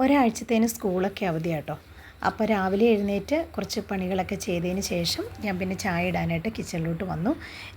ഒരാഴ്ചത്തേന് സ്കൂളൊക്കെ അവധിയാട്ടോ. അപ്പോൾ രാവിലെ എഴുന്നേറ്റ് കുറച്ച് പണികളൊക്കെ ചെയ്തതിന് ശേഷം ഞാൻ പിന്നെ ചായ ഇടാനായിട്ട് കിച്ചണിലോട്ട് വന്നു.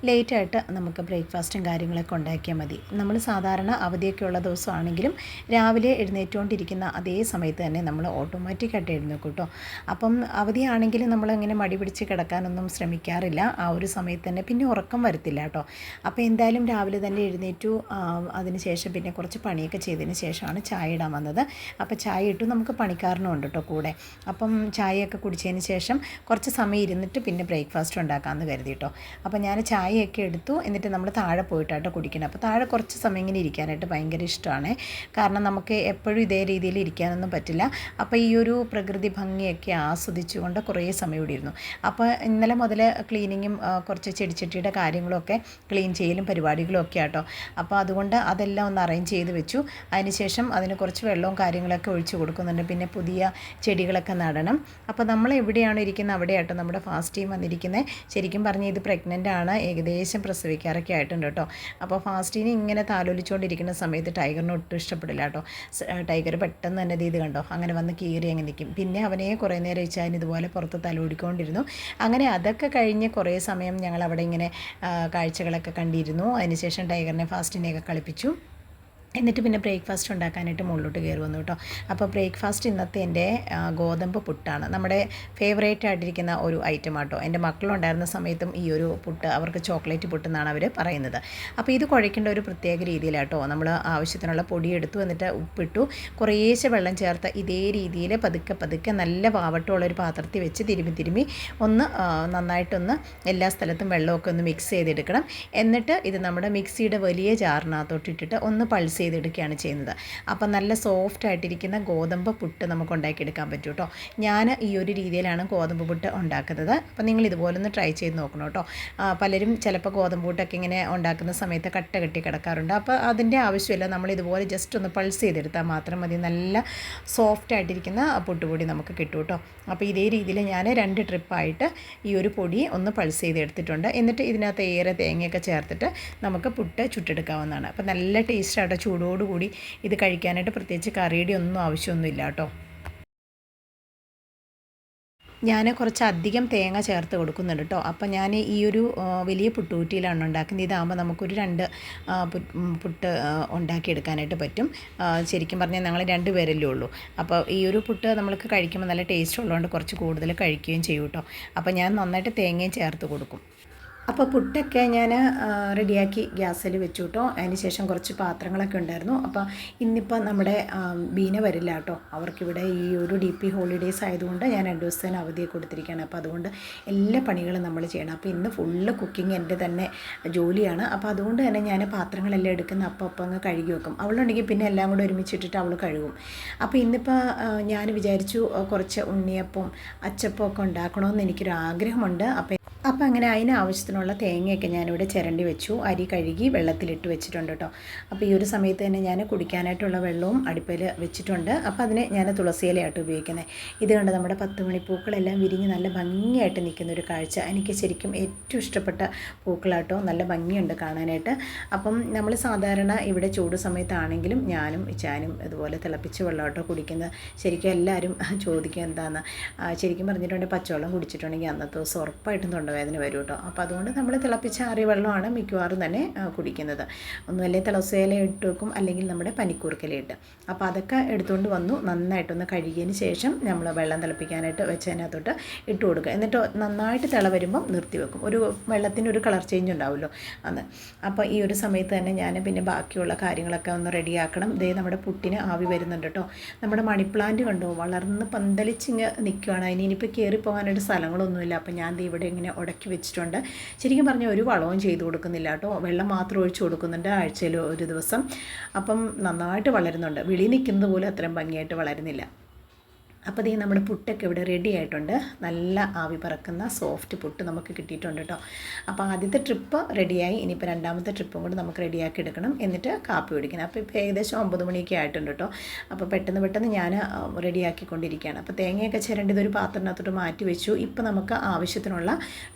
ലേറ്റായിട്ട് നമുക്ക് ബ്രേക്ക്ഫാസ്റ്റും കാര്യങ്ങളൊക്കെ ഉണ്ടാക്കിയാൽ മതി. നമ്മൾ സാധാരണ അവധിയൊക്കെ ഉള്ള ദിവസമാണെങ്കിലും രാവിലെ എഴുന്നേറ്റുകൊണ്ടിരിക്കുന്ന അതേ സമയത്ത് തന്നെ നമ്മൾ ഓട്ടോമാറ്റിക്കായിട്ട് എഴുന്നേക്കും കേട്ടോ അപ്പം അവധിയാണെങ്കിലും നമ്മളങ്ങനെ മടി പിടിച്ച് കിടക്കാനൊന്നും ശ്രമിക്കാറില്ല. ആ ഒരു സമയത്ത് തന്നെ പിന്നെ ഉറക്കം വരത്തില്ല കേട്ടോ അപ്പോൾ എന്തായാലും രാവിലെ തന്നെ എഴുന്നേറ്റു. ആ, അതിന് ശേഷം പിന്നെ കുറച്ച് പണിയൊക്കെ ചെയ്തതിന് ശേഷമാണ് ചായ ഇടാൻ വന്നത്. അപ്പോൾ ചായ ഇട്ടു. നമുക്ക് പണിക്കാരനും ഉണ്ട് കേട്ടോ കൂടെ. അപ്പം ചായയൊക്കെ കുടിച്ചതിന് ശേഷം കുറച്ച് സമയം ഇരുന്നിട്ട് പിന്നെ ബ്രേക്ക്ഫാസ്റ്റ് ഉണ്ടാക്കാമെന്ന് കരുതി കേട്ടോ. അപ്പോൾ ഞാൻ ചായയൊക്കെ എടുത്തു. എന്നിട്ട് നമ്മൾ താഴെ പോയിട്ടാട്ടോ കുടിക്കണം. അപ്പോൾ താഴെ കുറച്ച് സമയം ഇങ്ങനെ ഇരിക്കാനായിട്ട് ഭയങ്കര ഇഷ്ടമാണ്. കാരണം നമുക്ക് എപ്പോഴും ഇതേ രീതിയിൽ ഇരിക്കാനൊന്നും പറ്റില്ല. അപ്പോൾ ഈ ഒരു പ്രകൃതി ഭംഗിയൊക്കെ ആസ്വദിച്ചുകൊണ്ട് കുറേ സമയം ഇവിടെ ഇരുന്നു. അപ്പോൾ ഇന്നലെ മുതൽ ക്ലീനിങ്ങും കുറച്ച് ചെടിച്ചട്ടിയുടെ കാര്യങ്ങളൊക്കെ ക്ലീൻ ചെയ്യലും പരിപാടികളും ഒക്കെ ആട്ടോ. അപ്പോൾ അതുകൊണ്ട് അതെല്ലാം ഒന്ന് അറേഞ്ച് ചെയ്ത് വെച്ചു. അതിനുശേഷം അതിന് കുറച്ച് വെള്ളവും കാര്യങ്ങളൊക്കെ ഒഴിച്ചു കൊടുക്കുന്നുണ്ട്. പിന്നെ പുതിയ ചെടികളൊക്കെ നടണം. അപ്പോൾ നമ്മൾ എവിടെയാണ് ഇരിക്കുന്നത് അവിടെയാട്ടോ നമ്മുടെ ഫാസ്റ്റ് ടീം വന്നിരിക്കുന്നത് ശരിക്കും പറഞ്ഞാൽ ഇത് പ്രഗ്നന്റ് ആണ്. ഏകദേശം പ്രസവിക്കാറൊക്കെ ആയിട്ടുണ്ട് കേട്ടോ. അപ്പോൾ ഫാസ്റ്റിനെ ഇങ്ങനെ താലോലിച്ചുകൊണ്ടിരിക്കുന്ന സമയത്ത് ടൈഗറിന് ഒട്ടും ഇഷ്ടപ്പെടില്ല കേട്ടോ. ടൈഗർ പെട്ടെന്ന് തന്നെ ഇത് കണ്ടോ? അങ്ങനെ വന്ന് കീറി അങ്ങ് നിൽക്കും പിന്നെ അവനെ കുറേ നേരം വെച്ചാൽ ഇതുപോലെ പുറത്ത് തലോടിക്കൊണ്ടിരുന്നു. അങ്ങനെ അതൊക്കെ കഴിഞ്ഞ് കുറേ സമയം ഞങ്ങൾ അവിടെ ഇങ്ങനെ കാഴ്ചകളൊക്കെ കണ്ടിരുന്നു. അതിനുശേഷം ടൈഗറിനെ ഫാസ്റ്റിനെയൊക്കെ കളിപ്പിച്ചു. എന്നിട്ട് പിന്നെ ബ്രേക്ക്ഫാസ്റ്റ് ഉണ്ടാക്കാനായിട്ട് മുകളിലോട്ട് കയറി വന്നു കേട്ടോ. അപ്പോൾ ബ്രേക്ക്ഫാസ്റ്റ് ഇന്നത്തെ എന്റെ ഗോതമ്പ് പുട്ടാണ്. നമ്മുടെ ഫേവറേറ്റ് ആയിട്ടിരിക്കുന്ന ഒരു ഐറ്റം ആട്ടോ എന്റെ മക്കളുണ്ടായിരുന്ന സമയത്തും ഈ ഒരു പുട്ട് അവർക്ക് ചോക്ലേറ്റ് പുട്ട് എന്നാണ് അവർ പറയുന്നത്. അപ്പോൾ ഇത് കുഴയ്ക്കേണ്ട ഒരു പ്രത്യേക രീതിയിലാട്ടോ നമ്മൾ ആവശ്യത്തിനുള്ള പൊടി എടുത്തു എന്നിട്ട് ഉപ്പിട്ടു. കുറേശ്ശെ വെള്ളം ചേർത്ത് ഇതേ രീതിയിൽ പതുക്കെ പതുക്കെ നല്ല വാവട്ടമുള്ള ഒരു പാത്രത്തിൽ വെച്ച് തിരുമ്പി തിരുമ്പി ഒന്ന് നന്നായിട്ടൊന്ന് എല്ലാ സ്ഥലത്തും വെള്ളമൊക്കെ ഒന്ന് മിക്സ് ചെയ്തെടുക്കണം. എന്നിട്ട് ഇത് നമ്മുടെ മിക്സിയുടെ വലിയ ജാറിനകത്തോട്ടിട്ടിട്ട് ഒന്ന് പൾസ് ചെയ്തെടുക്കുകയാണ് ചെയ്യുന്നത്. അപ്പം നല്ല സോഫ്റ്റ് ആയിട്ടിരിക്കുന്ന ഗോതമ്പ് പുട്ട് നമുക്ക് ഉണ്ടാക്കിയെടുക്കാൻ പറ്റും കേട്ടോ. ഞാൻ ഈ ഒരു രീതിയിലാണ് ഗോതമ്പ് പുട്ട് ഉണ്ടാക്കുന്നത്. അപ്പം നിങ്ങൾ ഇതുപോലെ ഒന്ന് ട്രൈ ചെയ്ത് നോക്കണം കേട്ടോ. പലരും ചിലപ്പോൾ ഗോതമ്പ് പുട്ടൊക്കെ ഇങ്ങനെ ഉണ്ടാക്കുന്ന സമയത്ത് കട്ട കെട്ടി കിടക്കാറുണ്ട്. അപ്പോൾ അതിന്റെ ആവശ്യമില്ല. നമ്മൾ ഇതുപോലെ ജസ്റ്റ് ഒന്ന് പൾസ് ചെയ്തെടുത്താൽ മാത്രം മതി. നല്ല സോഫ്റ്റ് ആയിട്ടിരിക്കുന്ന പുട്ടുപൊടി നമുക്ക് കിട്ടും കേട്ടോ. അപ്പോൾ ഇതേ രീതിയിൽ ഞാൻ രണ്ട് ട്രിപ്പായിട്ട് ഈ ഒരു പൊടി ഒന്ന് പൾസ് ചെയ്തെടുത്തിട്ടുണ്ട്. എന്നിട്ട് ഇതിനകത്ത് ഏറെ തേങ്ങയൊക്കെ ചേർത്തിട്ട് നമുക്ക് പുട്ട് ചുട്ടെടുക്കാവുന്നതാണ്. അപ്പോൾ നല്ല ടേസ്റ്റാട്ടോ ചൂടോടുകൂടി ഇത് കഴിക്കാനായിട്ട് പ്രത്യേകിച്ച് കറിയുടെ ഒന്നും ആവശ്യമൊന്നുമില്ല കേട്ടോ. ഞാൻ കുറച്ച് അധികം തേങ്ങ ചേർത്ത് കൊടുക്കുന്നുണ്ട് കേട്ടോ. അപ്പോൾ ഞാൻ ഈ ഒരു വലിയ പുട്ടുകുറ്റിയിലാണ് ഉണ്ടാക്കുന്നത്. ഇതാകുമ്പോൾ നമുക്കൊരു രണ്ട് പുട്ട് ഉണ്ടാക്കിയെടുക്കാനായിട്ട് പറ്റും. ശരിക്കും പറഞ്ഞാൽ ഞങ്ങൾ രണ്ട് പേരല്ലേ ഉള്ളൂ. അപ്പോൾ ഈ ഒരു പുട്ട് നമ്മൾക്ക് കഴിക്കുമ്പോൾ നല്ല ടേസ്റ്റ് ഉള്ളതുകൊണ്ട് കുറച്ച് കൂടുതൽ കഴിക്കുകയും ചെയ്യും കേട്ടോ. അപ്പോൾ ഞാൻ നന്നായിട്ട് തേങ്ങയും ചേർത്ത് കൊടുക്കും. അപ്പോൾ പുട്ടൊക്കെ ഞാൻ റെഡിയാക്കി ഗ്യാസിൽ വെച്ചു കേട്ടോ അതിന് ശേഷം കുറച്ച് പാത്രങ്ങളൊക്കെ ഉണ്ടായിരുന്നു. അപ്പോൾ ഇന്നിപ്പോൾ നമ്മുടെ ബീന വരില്ല കേട്ടോ അവർക്കിവിടെ ഈ ഒരു ഡി പി ഹോളിഡേയ്സ് ആയതുകൊണ്ട് ഞാൻ രണ്ട് ദിവസത്തിന് അവധി കൊടുത്തിരിക്കുകയാണ്. അപ്പോൾ അതുകൊണ്ട് എല്ലാ പണികളും നമ്മൾ ചെയ്യണം. അപ്പോൾ ഇന്ന് ഫുള്ള് കുക്കിംഗ് എന്റെ തന്നെ ജോലിയാണ്. അപ്പോൾ അതുകൊണ്ട് തന്നെ ഞാൻ പാത്രങ്ങളെല്ലാം എടുക്കുന്ന അപ്പം അപ്പം അങ്ങ് കഴുകി വെക്കും. അവളുണ്ടെങ്കിൽ പിന്നെ എല്ലാം കൂടെ ഒരുമിച്ചിട്ടിട്ട് അവൾ കഴുകും. അപ്പോൾ ഇന്നിപ്പോൾ ഞാൻ വിചാരിച്ചു കുറച്ച് ഉണ്ണിയപ്പം അച്ചപ്പം ഒക്കെ ഉണ്ടാക്കണമെന്ന് എനിക്കൊരു ആഗ്രഹമുണ്ട് അപ്പോൾ അപ്പോൾ അങ്ങനെ അതിന് ആവശ്യത്തിനുള്ള തേങ്ങയൊക്കെ ഞാനിവിടെ ചിരണ്ടി വെച്ചു. അരി കഴുകി വെള്ളത്തിലിട്ട് വെച്ചിട്ടുണ്ട് കേട്ടോ. അപ്പോൾ ഈ ഒരു സമയത്ത് തന്നെ ഞാൻ കുടിക്കാനായിട്ടുള്ള വെള്ളവും അടുപ്പിൽ വെച്ചിട്ടുണ്ട്. അപ്പോൾ അതിന് ഞാൻ തുളസിയിലയായിട്ട് ഉപയോഗിക്കുന്നത് ഇത് കണ്ട് നമ്മുടെ പത്ത് മണിപ്പൂക്കളെല്ലാം വിരിഞ്ഞ് നല്ല ഭംഗിയായിട്ട് നിൽക്കുന്ന ഒരു കാഴ്ച. എനിക്ക് ശരിക്കും ഏറ്റവും ഇഷ്ടപ്പെട്ട പൂക്കളാട്ടോ. നല്ല ഭംഗിയുണ്ട് കാണാനായിട്ട്. അപ്പം നമ്മൾ സാധാരണ ഇവിടെ ചൂട് സമയത്താണെങ്കിലും ഞാനും ഇച്ചാനും ഇതുപോലെ തിളപ്പിച്ച് വെള്ളമാട്ടോ കുടിക്കുന്നത്. ശരിക്കും എല്ലാവരും ചോദിക്കുക എന്താണെന്ന് ശരിക്കും പറഞ്ഞിട്ടുണ്ടെങ്കിൽ പച്ചവെള്ളം കുടിച്ചിട്ടുണ്ടെങ്കിൽ അന്നത്തെ ദിവസം ഉറപ്പായിട്ടും തൊണ്ടവേദന വരും കേട്ടോ. അപ്പോൾ അതുകൊണ്ട് നമ്മൾ തിളപ്പിച്ച ആറിയ വെള്ളമാണ് മിക്കവാറും തന്നെ കുടിക്കുന്നത്. ഒന്നുമല്ലേ തിളസയില ഇട്ട് വെക്കും അല്ലെങ്കിൽ നമ്മുടെ പനിക്കൂർക്കല ഇട്ട് അപ്പോൾ അതൊക്കെ എടുത്തുകൊണ്ട് വന്നു നന്നായിട്ടൊന്ന് കഴുകിയതിന് ശേഷം നമ്മൾ വെള്ളം തിളപ്പിക്കാനായിട്ട് വെച്ചതിനകത്തോട്ട് ഇട്ട് കൊടുക്കുക. എന്നിട്ട് നന്നായിട്ട് തിള വരുമ്പം നിർത്തി വെക്കും. ഒരു വെള്ളത്തിന് ഒരു കളർ ചേഞ്ച് ഉണ്ടാവുമല്ലോ അന്ന്. അപ്പോൾ ഈ ഒരു സമയത്ത് തന്നെ ഞാൻ പിന്നെ ബാക്കിയുള്ള കാര്യങ്ങളൊക്കെ ഒന്ന് റെഡിയാക്കണം. ഇതേ നമ്മുടെ പുട്ടിന് ആവി വരുന്നുണ്ട് കേട്ടോ. നമ്മുടെ മണിപ്ലാന്റ് കണ്ടോ? വളർന്ന് പന്തലിച്ചിങ്ങ് നിൽക്കുകയാണ് അതിന് ഇനിയിപ്പോൾ കയറി പോകാനായിട്ട് സ്ഥലങ്ങളൊന്നുമില്ല. അപ്പോൾ ഞാൻ ഇവിടെ ഇങ്ങനെ ഉടക്കി വെച്ചിട്ടുണ്ട്. ശരിക്കും പറഞ്ഞാൽ ഒരു വളവും ചെയ്തു കൊടുക്കുന്നില്ല കേട്ടോ. വെള്ളം മാത്രം ഒഴിച്ചു കൊടുക്കുന്നുണ്ട് ആഴ്ചയിൽ ഒരു ദിവസം. അപ്പം നന്നായിട്ട് വളരുന്നുണ്ട്. വിളി നിൽക്കുന്നത് പോലും അത്രയും ഭംഗിയായിട്ട് വളരുന്നില്ല. അപ്പോൾ ദേ നമ്മുടെ പുട്ടൊക്കെ ഇവിടെ റെഡി ആയിട്ടുണ്ട്. നല്ല ആവി പറക്കുന്ന സോഫ്റ്റ് പുട്ട് നമുക്ക് കിട്ടിയിട്ടുണ്ട് കേട്ടോ അപ്പോൾ ആദ്യത്തെ ട്രിപ്പ് റെഡിയായി ഇനിയിപ്പോൾ രണ്ടാമത്തെ ട്രിപ്പും കൂടി നമുക്ക് റെഡിയാക്കി എടുക്കണം. എന്നിട്ട് കാപ്പി കുടിക്കണം. അപ്പോൾ ഇപ്പോൾ ഏകദേശം ഒമ്പത് മണിയൊക്കെ ആയിട്ടുണ്ട് കേട്ടോ അപ്പോൾ പെട്ടെന്ന് പെട്ടെന്ന് ഞാൻ റെഡിയാക്കിക്കൊണ്ടിരിക്കുകയാണ് അപ്പോൾ തേങ്ങയൊക്കെ ചിരണ്ടിയത് ഒരു പാത്രത്തിനകത്തോട്ട് മാറ്റി വെച്ചു. ഇപ്പോൾ നമുക്ക് ആവശ്യത്തിനുള്ള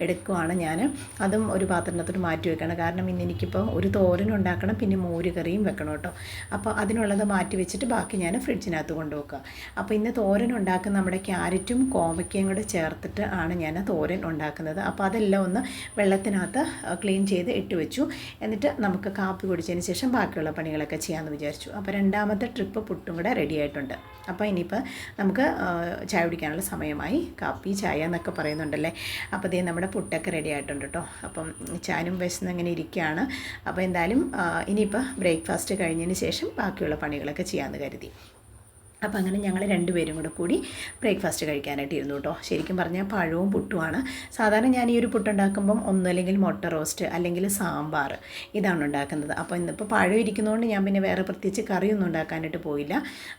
എടുക്കുവാണ് ഞാൻ. അതും ഒരു പാത്രത്തിനകത്തോട്ട് മാറ്റി വെക്കണം. കാരണം ഇന്ന് എനിക്കിപ്പോൾ ഒരു തോരൻ ഉണ്ടാക്കണം പിന്നെ മോര് കറിയും വെക്കണം കേട്ടോ അപ്പോൾ അതിനുള്ളത് മാറ്റി വെച്ചിട്ട് ബാക്കി ഞാൻ ഫ്രിഡ്ജിനകത്ത് കൊണ്ടുവെക്കുക. അപ്പോൾ ഇന്ന് തോരൻ ഉണ്ടാക്കുന്ന നമ്മുടെ ക്യാരറ്റും കോവയ്ക്കയും കൂടെ ചേർത്തിട്ട് ആണ് ഞാൻ തോരൻ ഉണ്ടാക്കുന്നത്. അപ്പോൾ അതെല്ലാം ഒന്ന് വെള്ളത്തിനകത്ത് ക്ലീൻ ചെയ്ത് ഇട്ട് വെച്ചു. എന്നിട്ട് നമുക്ക് കാപ്പി കുടിച്ചതിന് ശേഷം ബാക്കിയുള്ള പണികളൊക്കെ ചെയ്യാമെന്ന് വിചാരിച്ചു. അപ്പോൾ രണ്ടാമത്തെ ട്രിപ്പ് പുട്ടും കൂടെ റെഡി ആയിട്ടുണ്ട്. അപ്പോൾ ഇനിയിപ്പോൾ നമുക്ക് ചായ കുടിക്കാനുള്ള സമയമായി. കാപ്പി ചായ എന്നൊക്കെ പറയുന്നുണ്ടല്ലേ? അപ്പോൾ ഇതേ നമ്മുടെ പുട്ടൊക്കെ റെഡി ആയിട്ടുണ്ട് കേട്ടോ. അപ്പം ചാനും വിശന്ന് അങ്ങനെ ഇരിക്കുകയാണ്. അപ്പോൾ എന്തായാലും ഇനിയിപ്പോൾ ബ്രേക്ക്ഫാസ്റ്റ് കഴിഞ്ഞതിന് ശേഷം ബാക്കിയുള്ള പണികളൊക്കെ ചെയ്യാമെന്ന് കരുതി. അപ്പോൾ അങ്ങനെ ഞങ്ങൾ രണ്ടുപേരും കൂടെ കൂടി ബ്രേക്ക്ഫാസ്റ്റ് കഴിക്കാനായിട്ട് ഇരുന്നു കേട്ടോ. ശരിക്കും പറഞ്ഞാൽ പഴവും പുട്ടുമാണ്. സാധാരണ ഞാൻ ഈ ഒരു പുട്ടുണ്ടാക്കുമ്പം ഒന്നല്ലെങ്കിൽ മുട്ട റോസ്റ്റ് അല്ലെങ്കിൽ സാമ്പാർ ഇതാണ് ഉണ്ടാക്കുന്നത്. അപ്പോൾ ഇന്നിപ്പോൾ പഴം ഇരിക്കുന്നതുകൊണ്ട് ഞാൻ പിന്നെ വേറെ പ്രത്യേകിച്ച് കറിയൊന്നും ഉണ്ടാക്കാനായിട്ട് പോയില്ല.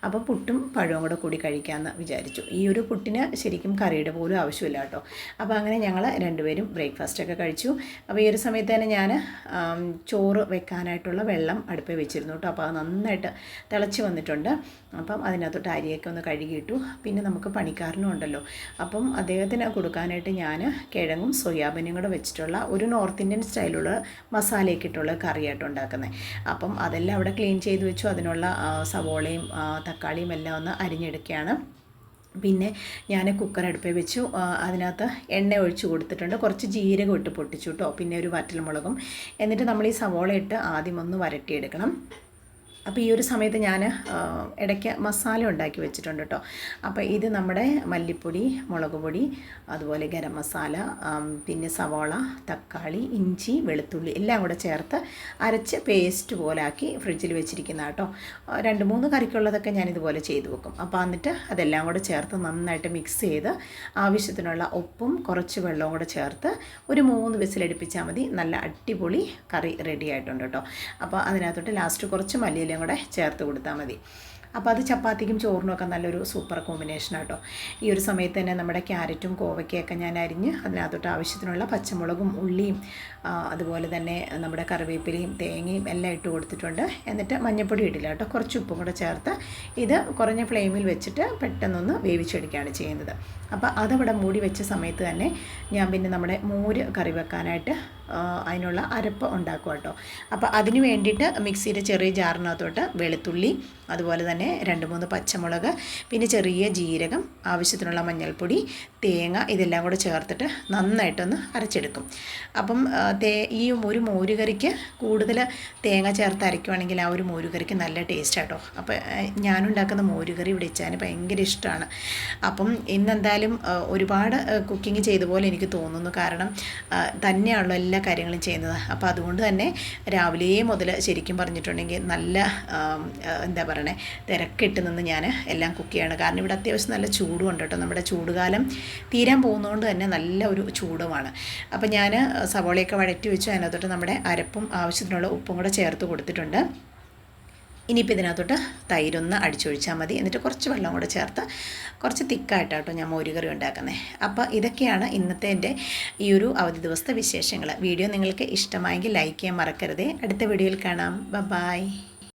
അപ്പോൾ പുട്ടും പഴവും കൂടെ കൂടി കഴിക്കാമെന്ന് വിചാരിച്ചു. ഈ ഒരു പുട്ടിന് ശരിക്കും കറിയുടെ പോലും ആവശ്യമില്ല കേട്ടോ. അപ്പോൾ അങ്ങനെ ഞങ്ങൾ രണ്ടുപേരും ബ്രേക്ക്ഫാസ്റ്റൊക്കെ കഴിച്ചു. അപ്പോൾ ഈ ഒരു സമയത്ത് തന്നെ ഞാൻ ചോറ് വെക്കാനായിട്ടുള്ള വെള്ളം അടുപ്പിൽ വെച്ചിരുന്നു കേട്ടോ. അപ്പോൾ അത് നന്നായിട്ട് തിളച്ച് വന്നിട്ടുണ്ട്. അപ്പം അതിനകത്തോട്ട് അരിയൊക്കെ ഒന്ന് കഴുകിയിട്ടു. പിന്നെ നമുക്ക് പണിക്കാരനും ഉണ്ടല്ലോ. അപ്പം അദ്ദേഹത്തിന് കൊടുക്കാനായിട്ട് ഞാൻ കിഴങ്ങും സോയാബീനും കൂടെ വെച്ചിട്ടുള്ള ഒരു നോർത്ത് ഇന്ത്യൻ സ്റ്റൈലുള്ള മസാലയൊക്കെ ഇട്ടുള്ള കറിയായിട്ട് ഉണ്ടാക്കുന്നത് അപ്പം അതെല്ലാം അവിടെ ക്ലീൻ ചെയ്ത് വെച്ചു. അതിനുള്ള സവോളയും തക്കാളിയും എല്ലാം ഒന്ന് അരിഞ്ഞെടുക്കുകയാണ്. പിന്നെ ഞാൻ കുക്കർ അടുപ്പിൽ വെച്ചു. അതിനകത്ത് എണ്ണ ഒഴിച്ചു കൊടുത്തിട്ടുണ്ട്. കുറച്ച് ജീരകം ഇട്ട് പൊട്ടിച്ചു കേട്ടോ. പിന്നെ ഒരു വറ്റൽമുളകും. എന്നിട്ട് നമ്മൾ ഈ സവോള ഇട്ട് ആദ്യം ഒന്ന് വരട്ടിയെടുക്കണം. അപ്പോൾ ഈ ഒരു സമയത്ത് ഞാൻ ഇടയ്ക്ക് മസാല ഉണ്ടാക്കി വെച്ചിട്ടുണ്ട് കേട്ടോ അപ്പോൾ ഇത് നമ്മുടെ മല്ലിപ്പൊടി മുളക് പൊടി അതുപോലെ ഗരം മസാല പിന്നെ സവാള തക്കാളി ഇഞ്ചി വെളുത്തുള്ളി എല്ലാം കൂടെ ചേർത്ത് അരച്ച് പേസ്റ്റ് പോലെ ആക്കി ഫ്രിഡ്ജിൽ വെച്ചിരിക്കുന്ന കേട്ടോ രണ്ട് മൂന്ന് കറിക്കുള്ളതൊക്കെ ഞാൻ ഇതുപോലെ ചെയ്തു വെക്കും. അപ്പോൾ എന്നിട്ട് അതെല്ലാം കൂടെ ചേർത്ത് നന്നായിട്ട് മിക്സ് ചെയ്ത് ആവശ്യത്തിനുള്ള ഉപ്പും കുറച്ച് വെള്ളവും കൂടെ ചേർത്ത് ഒരു മൂന്ന് വിസിലടിപ്പിച്ചാൽ മതി. നല്ല അടിപൊളി കറി റെഡി ആയിട്ടുണ്ട് കേട്ടോ അപ്പോൾ അതിനകത്തോട്ട് ലാസ്റ്റ് കുറച്ച് മല്ലിയില എല്ലാം കൂടെ ചേർത്ത് കൊടുത്താൽ മതി. അപ്പോൾ അത് ചപ്പാത്തിക്കും ചോറിനൊക്കെ നല്ലൊരു സൂപ്പർ കോമ്പിനേഷൻ ആട്ടോ. ഈ ഒരു സമയത്ത് തന്നെ നമ്മുടെ ക്യാരറ്റും കോവയ്ക്കൊക്കെ ഞാൻ അരിഞ്ഞ് അതിനകത്തോട്ട് ആവശ്യത്തിനുള്ള പച്ചമുളകും ഉള്ളിയും അതുപോലെ തന്നെ നമ്മുടെ കറിവേപ്പിലയും തേങ്ങയും എല്ലാം ഇട്ട് കൊടുത്തിട്ടുണ്ട്. എന്നിട്ട് മഞ്ഞൾപ്പൊടി ഇടില്ല കേട്ടോ. കുറച്ച് ഉപ്പും കൂടെ ചേർത്ത് ഇത് കുറഞ്ഞ ഫ്ലെയിമിൽ വെച്ചിട്ട് പെട്ടെന്നൊന്ന് വേവിച്ചെടുക്കുകയാണ് ചെയ്യുന്നത്. അപ്പോൾ അതവിടെ മൂടി വെച്ച സമയത്ത് തന്നെ ഞാൻ പിന്നെ നമ്മുടെ മോര് കറി വെക്കാനായിട്ട് അതിനുള്ള അരപ്പ് ഉണ്ടാക്കും കേട്ടോ. അപ്പോൾ അതിന് വേണ്ടിയിട്ട് മിക്സിയുടെ ചെറിയ ജാറിനകത്തോട്ട് വെളുത്തുള്ളി അതുപോലെ തന്നെ രണ്ട് മൂന്ന് പച്ചമുളക് പിന്നെ ചെറിയ ജീരകം ആവശ്യത്തിനുള്ള മഞ്ഞൾപ്പൊടി തേങ്ങ ഇതെല്ലാം കൂടെ ചേർത്തിട്ട് നന്നായിട്ടൊന്ന് അരച്ചെടുക്കും. അപ്പം തേ ഈ ഒരു മോരുകറിക്ക് കൂടുതൽ തേങ്ങ ചേർത്ത് അരയ്ക്കുവാണെങ്കിൽ ആ ഒരു മോരുകറിക്ക് നല്ല ടേസ്റ്റ് ആട്ടോ അപ്പോൾ ഞാനുണ്ടാക്കുന്ന മോരുകറി ഇവിടെ വെച്ചാൽ ഭയങ്കര ഇഷ്ടമാണ് അപ്പം ഇന്നെന്തായാലും ഒരുപാട് കുക്കിംഗ് ചെയ്ത പോലെ എനിക്ക് തോന്നുന്നു. കാരണം തന്നെയാണല്ലോ എല്ലാ കാര്യങ്ങളും ചെയ്യുന്നത്. അപ്പോൾ അതുകൊണ്ട് തന്നെ രാവിലെ മുതൽ ശരിക്കും പറഞ്ഞിട്ടുണ്ടെങ്കിൽ നല്ല എന്താ പറയണേ തിരക്കിട്ട് നിന്ന് ഞാൻ എല്ലാം കുക്ക് ചെയ്യണം. കാരണം ഇവിടെ അത്യാവശ്യം നല്ല ചൂടുണ്ട് കേട്ടോ. നമ്മുടെ ചൂടുകാലം തീരാൻ പോകുന്നതുകൊണ്ട് തന്നെ നല്ല ഒരു ചൂടുമാണ്. അപ്പോൾ ഞാൻ സവോളയൊക്കെ വഴറ്റി വെച്ചു അതിനകത്തോട്ട് നമ്മുടെ അരപ്പും ആവശ്യത്തിനുള്ള ഉപ്പും കൂടെ ചേർത്ത് കൊടുത്തിട്ടുണ്ട്. ഇനിയിപ്പോൾ ഇതിനകത്തോട്ട് തൈരൊന്ന് അടിച്ചൊഴിച്ചാൽ മതി. എന്നിട്ട് കുറച്ച് വെള്ളം കൂടെ ചേർത്ത് കുറച്ച് തിക്കായിട്ടാട്ടോ ഞാൻ മോരുകറി ഉണ്ടാക്കുന്നത് അപ്പോൾ ഇതൊക്കെയാണ് ഇന്നത്തെ എന്റെ ഈ ഒരു അവധി ദിവസത്തെ വിശേഷങ്ങൾ വീഡിയോ നിങ്ങൾക്ക് ഇഷ്ടമായെങ്കിൽ ലൈക്ക് ചെയ്യാൻ മറക്കരുതേ. അടുത്ത വീഡിയോയിൽ കാണാം. ബ ബായ്